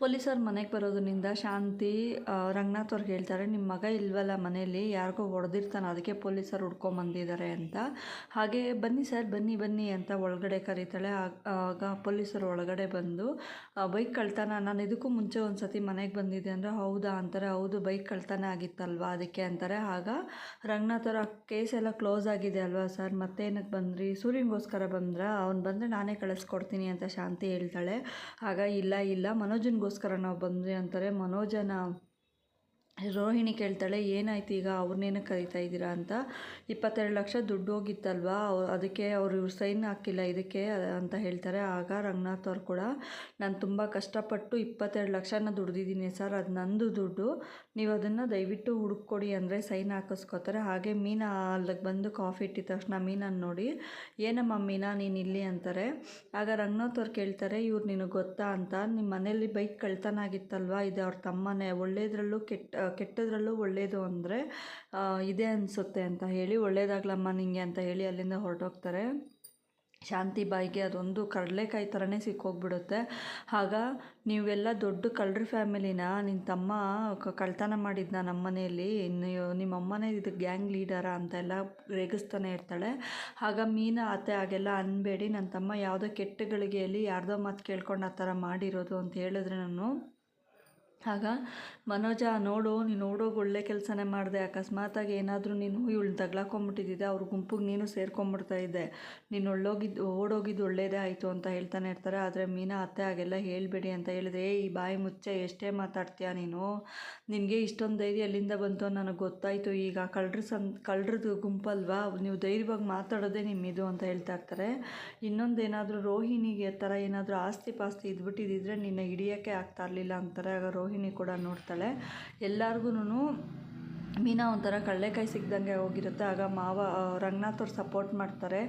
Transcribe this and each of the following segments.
ಪೊಲೀಸರು ಮನೆಗೆ ಬರೋದ್ರಿಂದ ಶಾಂತಿ ರಂಗನಾಥ್ ಅವ್ರಿಗೆ ಹೇಳ್ತಾರೆ ನಿಮ್ಮ ಮಗ ಇಲ್ವಲ್ಲ ಮನೇಲಿ, ಯಾರಿಗೋ ಹೊಡೆದಿರ್ತಾನೆ, ಅದಕ್ಕೆ ಪೊಲೀಸರು ಹುಡ್ಕೊಂಬಂದಿದ್ದಾರೆ ಅಂತ. ಹಾಗೆ, ಬನ್ನಿ ಸರ್, ಬನ್ನಿ ಬನ್ನಿ, ಅಂತ ಒಳಗಡೆ ಕರೀತಾಳೆ. ಆಗ- ಪೊಲೀಸರು ಒಳಗಡೆ ಬಂದು ಬೈಕ್ ಕಳ್ತಾನ? ನಾನು ಇದಕ್ಕೂ ಮುಂಚೆ ಒಂದು ಸತಿ ಮನೆಗೆ ಬಂದಿದ್ದೆ ಅಂದರೆ ಹೌದಾ? ಅಂತಾರೆ. ಹೌದು, ಬೈಕ್ ಕಳ್ತಾನೆ ಆಗಿತ್ತಲ್ವಾ ಅದಕ್ಕೆ? ಅಂತಾರೆ. ಆಗ ರಂಗನಾಥ್ ಅವರ ಕೇಸ್ ಎಲ್ಲ ಕ್ಲೋಸ್ ಆಗಿದೆ ಅಲ್ವಾ ಸರ್? ಮತ್ತೇನಕ್ಕೆ ಬಂದ್ರಿ? ಸೂರ್ಯನಿಗೋಸ್ಕರ ಬಂದ್ರ? ಅವ್ನು ಬಂದರೆ ನಾನೇ ಕಳಿಸ್ಕೊಡ್ತೀನಿ, ಅಂತ ಶಾಂತಿ ಹೇಳ್ತಾಳೆ. ಆಗ, ಇಲ್ಲ ಇಲ್ಲ, ಮನೋಜನ್ಗೋಸ್ಕರ ನಾವು ಬಂದ್ವಿ ಅಂತಾರೆ. ಮನೋಜನ ರೋಹಿಣಿ ಕೇಳ್ತಾಳೆ, ಏನಾಯ್ತು ಈಗ? ಅವ್ರನ್ನೇನು ಕರೀತಾ ಇದ್ದೀರಾ ಅಂತ? ಇಪ್ಪತ್ತೆರಡು ಲಕ್ಷ ದುಡ್ಡು ಹೋಗಿತ್ತಲ್ವಾ? ಅದಕ್ಕೆ ಅವರು ಇವ್ರು ಸೈನ್ ಹಾಕಿಲ್ಲ, ಇದಕ್ಕೆ ಅಂತ ಹೇಳ್ತಾರೆ. ಆಗ ರಂಗನಾಥ್ ಅವ್ರು ಕೂಡ, ನಾನು ತುಂಬ ಕಷ್ಟಪಟ್ಟು ಇಪ್ಪತ್ತೆರಡು ಲಕ್ಷನ ದುಡ್ದಿದ್ದೀನಿ ಸರ್, ಅದು ನಂದು ದುಡ್ಡು. ನೀವು ಅದನ್ನು ದಯವಿಟ್ಟು ಹುಡುಕೊಡಿ ಅಂದರೆ ಸೈನ್ ಹಾಕಿಸ್ಕೋತಾರೆ. ಹಾಗೆ ಮೀನಾ ಅಲ್ಲಿಗೆ ಬಂದು ಕಾಫಿ ಇಟ್ಟಿದ ತಕ್ಷಣ ಮೀನನ್ನು ನೋಡಿ, ಏನಮ್ಮ ಮೀನಾ, ನೀನು ಇಲ್ಲಿ? ಅಂತಾರೆ. ಆಗ ರಂಗನಾಥ್ ಅವ್ರು ಕೇಳ್ತಾರೆ, ಇವ್ರು ನಿನಗೆ ಗೊತ್ತಾ ಅಂತ? ನಿಮ್ಮ ಮನೇಲಿ ಬೈಕ್ ಕಳ್ತನ ಆಗಿತ್ತಲ್ವಾ ಇದು ಅವ್ರ ತಮ್ಮನೇ. ಒಳ್ಳೇದ್ರಲ್ಲೂ ಕೆಟ್ಟ ಕೆಟ್ಟದ್ರಲ್ಲೂ ಒಳ್ಳೆಯದು ಅಂದರೆ ಇದೆ ಅನಿಸುತ್ತೆ ಅಂತ ಹೇಳಿ, ಒಳ್ಳೇದಾಗ್ಲಮ್ಮ ನಿಂಗೆ ಅಂತ ಹೇಳಿ ಅಲ್ಲಿಂದ ಹೊರಟೋಗ್ತಾರೆ. ಶಾಂತಿ ಬಾಯಿಗೆ ಅದೊಂದು ಕಡಲೆಕಾಯಿ ಥರನೇ ಸಿಕ್ಕೋಗ್ಬಿಡುತ್ತೆ. ಆಗ ನೀವೆಲ್ಲ ದೊಡ್ಡ ಕಳ್ಳರಿ ಫ್ಯಾಮಿಲಿನ? ನಿನ್ನ ತಮ್ಮ ಕಳ್ತನ ಮಾಡಿದ್ನ ನಮ್ಮ ಮನೆಯಲ್ಲಿ ನಿಮ್ಮ ಅಮ್ಮನೇ ಇದು ಗ್ಯಾಂಗ್ ಲೀಡರಾ ಅಂತೆಲ್ಲ ರೇಗಿಸ್ತಾನೆ ಇರ್ತಾಳೆ. ಆಗ ಮೀನಾ ಆತೆ ಹಾಗೆಲ್ಲ ಅನ್ಬೇಡಿ ನನ್ನ ತಮ್ಮ ಯಾವುದೋ ಕೆಟ್ಟ ಗಳಿಗೆಯಲ್ಲಿ ಯಾರ್ದೋ ಮಾತು ಕೇಳ್ಕೊಂಡು ಆ ಥರ ಮಾಡಿರೋದು ಅಂತ ಹೇಳಿದ್ರೆ ನಾನು. ಆಗ, ಮನೋಜ, ನೋಡು, ನೀನು ನೋಡೋಗಿ ಒಳ್ಳೆ ಕೆಲಸನೇ ಮಾಡಿದೆ. ಅಕಸ್ಮಾತಾಗಿ ಏನಾದರೂ ನೀನು ಇವಳು ತಗ್ಲಾಕೊಂಬಿಟ್ಟಿದ್ದೆ ಅವ್ರ ಗುಂಪಿಗೆ ನೀನು ಸೇರ್ಕೊಂಬಿಡ್ತಾ ಇದ್ದೆ. ನೀನು ಒಳ್ಳೋಗಿದ್ದು ಓಡೋಗಿದ್ದು ಒಳ್ಳೇದೇ ಆಯಿತು ಅಂತ ಹೇಳ್ತಾನೆ ಇರ್ತಾರೆ. ಆದರೆ ಮೀನಾ, ಅತ್ತೆ ಹಾಗೆಲ್ಲ ಹೇಳಬೇಡಿ ಅಂತ ಹೇಳಿದ್ರೆ ಈ ಬಾಯಿ ಮುಚ್ಚೆ, ಎಷ್ಟೇ ಮಾತಾಡ್ತೀಯ ನೀನು? ನಿನಗೆ ಇಷ್ಟೊಂದು ಧೈರ್ಯ ಎಲ್ಲಿಂದ ಬಂತು ನನಗೆ ಗೊತ್ತಾಯಿತು. ಈಗ ಕಳ್ಳರು ಸಂ ಕಳ್ಳರದ್ದು ಗುಂಪಲ್ವಾ? ನೀವು ಧೈರ್ಯವಾಗಿ ಮಾತಾಡೋದೇ ನಿಮ್ಮಿದು ಅಂತ ಹೇಳ್ತಾ ಇರ್ತಾರೆ. ಇನ್ನೊಂದೇನಾದರೂ ರೋಹಿಣಿಗೆ ಥರ ಏನಾದರೂ ಆಸ್ತಿ ಪಾಸ್ತಿ ಇದ್ಬಿಟ್ಟಿದ್ದಿದ್ರೆ ನಿನ್ನ ಹಿಡಿಯೋಕ್ಕೆ ಆಗ್ತಾ ಇರಲಿಲ್ಲ ಅಂತಾರೆ. ಆಗ ರೋಹಿಣಿ ಕೂಡ ನೋಡ್ತಾಳೆ. ಎಲ್ಲರಿಗೂ ಮೀನಾ ಒಂಥರ ಕಡಲೆಕಾಯಿ ಸಿಗ್ದಂಗೆ ಹೋಗಿರುತ್ತೆ. ಆಗ ಮಾವ ರಂಗನಾಥ್ ಅವ್ರು ಸಪೋರ್ಟ್ ಮಾಡ್ತಾರೆ.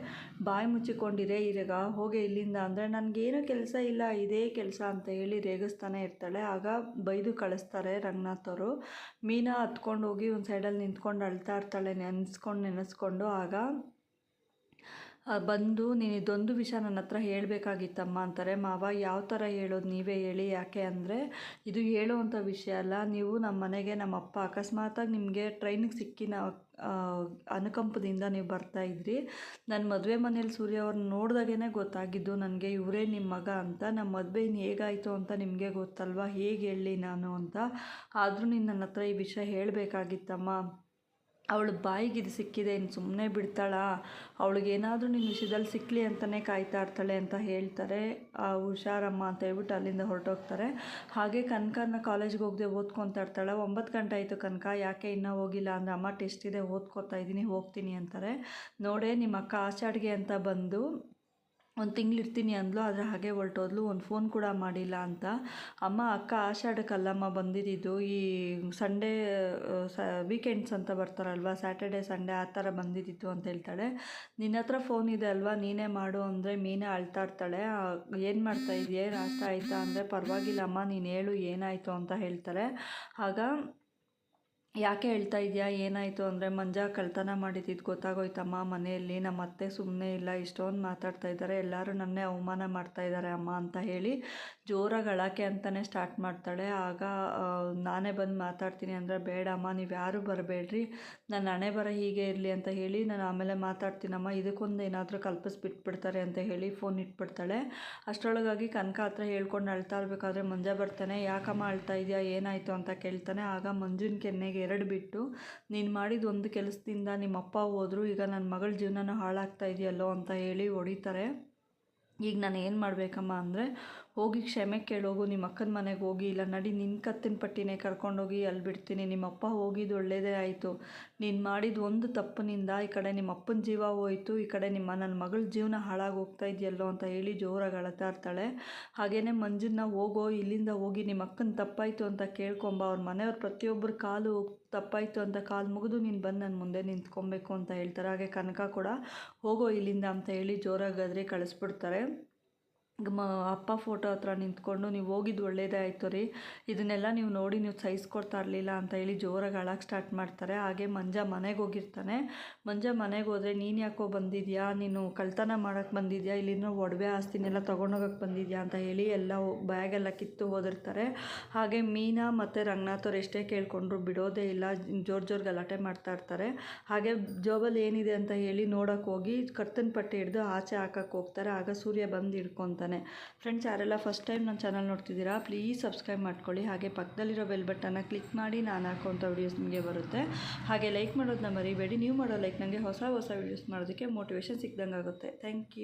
ಬಾಯಿ ಮುಚ್ಚಿಕೊಂಡಿರೇ ಈಗ ಹೋಗಿ ಇಲ್ಲಿಂದ. ಅಂದರೆ ನನಗೇನು ಕೆಲಸ ಇಲ್ಲ, ಇದೇ ಕೆಲಸ ಅಂತ ಹೇಳಿ ರೇಗಿಸ್ತಾನೆ ಇರ್ತಾಳೆ. ಆಗ ಬೈದು ಕಳಿಸ್ತಾರೆ ರಂಗನಾಥ್ ಅವರು. ಮೀನಾ ಹತ್ಕೊಂಡು ಹೋಗಿ ಒಂದು ಸೈಡಲ್ಲಿ ನಿಂತ್ಕೊಂಡು ಅಳ್ತಾ ಇರ್ತಾಳೆ, ನೆನೆಸ್ಕೊಂಡು ನೆನೆಸ್ಕೊಂಡು. ಆಗ ಬಂದು ನೀನು ಇದೊಂದು ವಿಷಯ ನನ್ನ ಹತ್ರ ಹೇಳಬೇಕಾಗಿತ್ತಮ್ಮ ಅಂತಾರೆ, ಮಾವ, ಯಾವ ಥರ ಹೇಳೋದು ನೀವೇ ಹೇಳಿ, ಯಾಕೆ ಅಂದರೆ ಇದು ಹೇಳುವಂಥ ವಿಷಯ ಅಲ್ಲ, ನೀವು ನಮ್ಮ ಮನೆಗೆ ನಮ್ಮ ಅಪ್ಪ ಅಕಸ್ಮಾತಾಗಿ ನಿಮಗೆ ಟ್ರೈನಿಗೆ ಸಿಕ್ಕಿನ ಅನುಕಂಪದಿಂದ ನೀವು ಬರ್ತಾ ಇದ್ರಿ. ನನ್ನ ಮದುವೆ ಮನೇಲಿ ಸೂರ್ಯ ಅವ್ರನ್ನ ನೋಡಿದಾಗೇ ಗೊತ್ತಾಗಿದ್ದು ನನಗೆ ಇವರೇ ನಿಮ್ಮ ಮಗ ಅಂತ ನಮ್ಮ ಮದುವೆ ಇನ್ನು ಹೇಗಾಯಿತು ಅಂತ ನಿಮಗೆ ಗೊತ್ತಲ್ವಾ, ಹೇಗೆ ಹೇಳಲಿ ನಾನು ಅಂತ. ಆದರೂ ನೀನು ನನ್ನ ಹತ್ರ ಈ ವಿಷಯ ಹೇಳಬೇಕಾಗಿತ್ತಮ್ಮ. ಅವಳು ಬಾಯಿಗೆ ಇದು ಸಿಕ್ಕಿದೆ ಇನ್ನು ಸುಮ್ಮನೆ ಬಿಡ್ತಾಳಾ? ಅವಳಿಗೇನಾದರೂ ನಿನ್ನ ವಿಷಯದಲ್ಲಿ ಸಿಕ್ಕಲಿ ಅಂತಲೇ ಕಾಯ್ತಾ ಇರ್ತಾಳೆ ಅಂತ ಹೇಳ್ತಾರೆ. ಆ ಹುಷಾರಮ್ಮ ಅಂತ ಹೇಳ್ಬಿಟ್ಟು ಅಲ್ಲಿಂದ ಹೊರಟೋಗ್ತಾರೆ. ಹಾಗೆ ಕನಕನ ಕಾಲೇಜ್ಗೆ ಹೋಗದೆ ಓದ್ಕೊತಾ ಇರ್ತಾಳೆ. ಒಂಬತ್ತು ಗಂಟೆ ಆಯಿತು ಕನಕ, ಯಾಕೆ ಇನ್ನೂ ಹೋಗಿಲ್ಲ? ಅಂದರೆ ಅಮ್ಮ ಟೆಸ್ಟ್ ಇದೆ, ಓದ್ಕೊತಾ ಇದ್ದೀನಿ, ಹೋಗ್ತೀನಿ ಅಂತಾರೆ. ನೋಡೇ ನಿಮ್ಮ ಅಕ್ಕ ಆಚಾಡ್ಗೆ ಅಂತ ಬಂದು ಒಂದು ತಿಂಗಳು ಇರ್ತೀನಿ ಅಂದ್ಲು, ಆದರೆ ಹಾಗೆ ಹೊರಟೋದ್ಲು, ಒಂದು ಫೋನ್ ಕೂಡ ಮಾಡಿಲ್ಲ ಅಂತ. ಅಮ್ಮ, ಅಕ್ಕ ಆಷಾಢಕ್ಕಲ್ಲಮ್ಮ ಬಂದಿದ್ದಿದ್ದು ಈ ಸಂಡೇ ಸ ವೀಕೆಂಡ್ಸ್ ಅಂತ ಬರ್ತಾರಲ್ವ ಸ್ಯಾಟರ್ಡೆ ಸಂಡೇ ಆ ಥರ ಬಂದಿದ್ದಿತ್ತು ಅಂತ ಹೇಳ್ತಾಳೆ. ನಿನ್ನ ಹತ್ರ ಫೋನ್ ಇದೆ ಅಲ್ವಾ, ನೀನೇ ಮಾಡು ಅಂದರೆ ಮೀನೇ ಅಳ್ತಾ ಇರ್ತಾಳೆ. ಏನು ಮಾಡ್ತಾ ಇದೆಯೇ? ನಾಷ್ಟ ಆಯಿತಾ? ಅಂದರೆ ಪರವಾಗಿಲ್ಲಮ್ಮ ನೀನು ಹೇಳು ಏನಾಯಿತು? ಅಂತ ಹೇಳ್ತಾರೆ ಆಗ ಯಾಕೆ ಹೇಳ್ತಾ ಇದೆಯಾ? ಏನಾಯಿತು? ಅಂದರೆ ಮಂಜ ಕಳ್ತನ ಮಾಡಿದ್ದು ಗೊತ್ತಾಗೋಯ್ತಮ್ಮ. ಮನೆಯಲ್ಲಿ ನಮ್ಮ ಅತ್ತೆ ಸುಮ್ಮನೆ ಇಲ್ಲ. ಇಷ್ಟೊಂದು ಮಾತಾಡ್ತಾ ಇದ್ದಾರೆ ಎಲ್ಲರೂ ನನ್ನೇ ಅವಮಾನ ಮಾಡ್ತಾ ಇದ್ದಾರೆ ಅಮ್ಮ ಅಂತ ಹೇಳಿ ಜೋರಾಗಿ ಅಳಕ್ಕೆ ಅಂತಲೇ ಸ್ಟಾರ್ಟ್ ಮಾಡ್ತಾಳೆ. ಆಗ ನಾನೇ ಬಂದು ಮಾತಾಡ್ತೀನಿ ಅಂದರೆ ಬೇಡಮ್ಮ ನೀವು ಯಾರೂ ಬರಬೇಡ್ರಿ. ನನ್ನ ಹಣೆ ಬರ ಹೀಗೆ ಇರಲಿ ಅಂತ ಹೇಳಿ ನಾನು ಆಮೇಲೆ ಮಾತಾಡ್ತೀನಮ್ಮ. ಇದಕ್ಕೊಂದು ಏನಾದರೂ ಕಲ್ಪಿಸ್ಬಿಟ್ಬಿಡ್ತಾರೆ ಅಂತ ಹೇಳಿ ಫೋನ್ ಇಟ್ಬಿಡ್ತಾಳೆ. ಅಷ್ಟರೊಳಗಾಗಿ ಕನಕ ಹತ್ರ ಹೇಳ್ಕೊಂಡು ಅಳ್ತಾ ಇರಬೇಕಾದ್ರೆ ಮಂಜ ಬರ್ತಾನೆ. ಯಾಕಮ್ಮ ಅಳ್ತಾ ಇದೆಯಾ? ಏನಾಯಿತು ಅಂತ ಕೇಳ್ತಾನೆ. ಆಗ ಮಂಜುನ್ ಕೆನ್ನೆಗೆ ಎರಡು ಬಿಟ್ಟು, ನೀನು ಮಾಡಿದ ಒಂದು ಕೆಲಸದಿಂದ ನಿಮ್ಮ ಅಪ್ಪ ಹೋದ್ರು, ಈಗ ನನ್ನ ಮಗಳ ಜೀವನನ ಹಾಳಾಗ್ತಾ ಇದೆಯಲ್ಲೋ ಅಂತ ಹೇಳಿ ಹೊಡಿತಾರೆ. ಈಗ ನಾನು ಏನು ಮಾಡಬೇಕಮ್ಮ ಅಂದರೆ ಹೋಗಿ ಕ್ಷಮೆ ಕೇಳೋಗು, ನಿಮ್ಮ ಅಕ್ಕನ ಮನೆಗೆ ಹೋಗಿ, ಇಲ್ಲ ನಡಿ ನಿನ್ನ ಕತ್ತಿನ ಪಟ್ಟಿನೇ ಕರ್ಕೊಂಡೋಗಿ ಅಲ್ಲಿ ಬಿಡ್ತೀನಿ. ನಿಮ್ಮಪ್ಪ ಹೋಗಿದ್ದು ಒಳ್ಳೆಯದೇ ಆಯಿತು. ನೀನು ಮಾಡಿದ ಒಂದು ತಪ್ಪಿನಿಂದ ಈ ಕಡೆ ನಿಮ್ಮ ಅಪ್ಪನ ಜೀವ ಹೋಯಿತು, ಈ ಕಡೆ ನಿಮ್ಮ ನನ್ನ ಮಗಳ ಜೀವನ ಹಾಳಾಗಿ ಹೋಗ್ತಾ ಇದೆಯಲ್ಲೋ ಅಂತ ಹೇಳಿ ಜೋರಾಗಿ ಅಳತಾ ಇರ್ತಾಳೆ. ಹಾಗೆಯೇ ಮಂಜುನ, ಹೋಗೋ, ಇಲ್ಲಿಂದ ಹೋಗಿ ನಿಮ್ಮ ಅಕ್ಕನ ತಪ್ಪಾಯಿತು ಅಂತ ಕೇಳ್ಕೊಂಬ. ಅವ್ರ ಮನೆಯವ್ರ ಪ್ರತಿಯೊಬ್ಬರ ಕಾಲು ತಪ್ಪಾಯಿತು ಅಂತ ಕಾಲು ಮುಗಿದು ನೀನು ಬಂದು ನನ್ನ ಮುಂದೆ ನಿಂತ್ಕೊಬೇಕು ಅಂತ ಹೇಳ್ತಾರೆ. ಹಾಗೆ ಕನಕ ಕೂಡ ಹೋಗೋ, ಇಲ್ಲಿಂದ ಅಂತ ಹೇಳಿ ಜೋರಾಗಿ ಕಳಿಸ್ಬಿಡ್ತಾರೆ. ಮ ಅಪ್ಪ ಫೋಟೋ ಹತ್ರ ನಿಂತ್ಕೊಂಡು ನೀವು ಹೋಗಿದ್ದು ಒಳ್ಳೆಯದೇ ಆಯಿತು ರೀ. ಇದನ್ನೆಲ್ಲ ನೀವು ನೋಡಿ ನೀವು ಸಹಿಸ್ಕೊಡ್ತಾ ಇರಲಿಲ್ಲ ಅಂತ ಹೇಳಿ ಜೋರಾಗಿ ಅಳಕ್ಕೆ ಸ್ಟಾರ್ಟ್ ಮಾಡ್ತಾರೆ. ಹಾಗೆ ಮಂಜ ಮನೆಗೆ ಹೋಗಿರ್ತಾನೆ. ಮಂಜ ಮನೆಗೆ ಹೋದರೆ ನೀನು ಯಾಕೋ ಬಂದಿದ್ಯಾ? ನೀನು ಕಳ್ತನ ಮಾಡೋಕ್ಕೆ ಬಂದಿದ್ಯಾ? ಇಲ್ಲಿಂದ ಒಡವೆ ಆಸ್ತಿನೆಲ್ಲ ತೊಗೊಂಡೋಗಕ್ಕೆ ಬಂದಿದ್ಯಾ ಅಂತ ಹೇಳಿ ಎಲ್ಲ ಬ್ಯಾಗೆಲ್ಲ ಕಿತ್ತು ಹೋದಿರ್ತಾರೆ. ಹಾಗೆ ಮೀನಾ ಮತ್ತು ರಂಗನಾಥವ್ರು ಎಷ್ಟೇ ಕೇಳಿಕೊಂಡ್ರು ಬಿಡೋದೇ ಇಲ್ಲ. ಜೋರು ಜೋರು ಗಲಾಟೆ ಮಾಡ್ತಾ ಇರ್ತಾರೆ. ಹಾಗೆ ಜೋಬಲ್ಲಿ ಏನಿದೆ ಅಂತ ಹೇಳಿ ನೋಡೋಕೆ ಹೋಗಿ ಕರ್ತನ ಪಟ್ಟಿ ಹಿಡಿದು ಆಚೆ ಹಾಕಕ್ಕೆ ಹೋಗ್ತಾರೆ. ಆಗ ಸೂರ್ಯ ಬಂದು ಹಿಡ್ಕೊತಾನೆ. ಫ್ರೆಂಡ್ಸ್ ಯಾರೆಲ್ಲ ಫಸ್ಟ್ ಟೈಮ್ ನನ್ನ ಚಾನಲ್ ನೋಡ್ತಿದ್ದೀರಾ ಪ್ಲೀಸ್ ಸಬ್ಸ್ಕ್ರೈಬ್ ಮಾಡ್ಕೊಳ್ಳಿ. ಹಾಗೆ ಪಕ್ಕದಲ್ಲಿರೋ ಬೆಲ್ ಬಟನ್ನ ಕ್ಲಿಕ್ ಮಾಡಿ, ನಾನು ಹಾಕೋಂಥ ವೀಡಿಯೋಸ್ ನಿಮಗೆ ಬರುತ್ತೆ. ಹಾಗೆ ಲೈಕ್ ಮಾಡೋದನ್ನ ಮರಿಬೇಡಿ. ನೀವು ಮಾಡೋ ಲೈಕ್ ನನಗೆ ಹೊಸ ಹೊಸ ವೀಡಿಯೋಸ್ ಮಾಡೋದಕ್ಕೆ ಮೋಟಿವೇಶನ್ ಸಿಗ್ದಂಗೆ ಆಗುತ್ತೆ ಥ್ಯಾಂಕ್ ಯು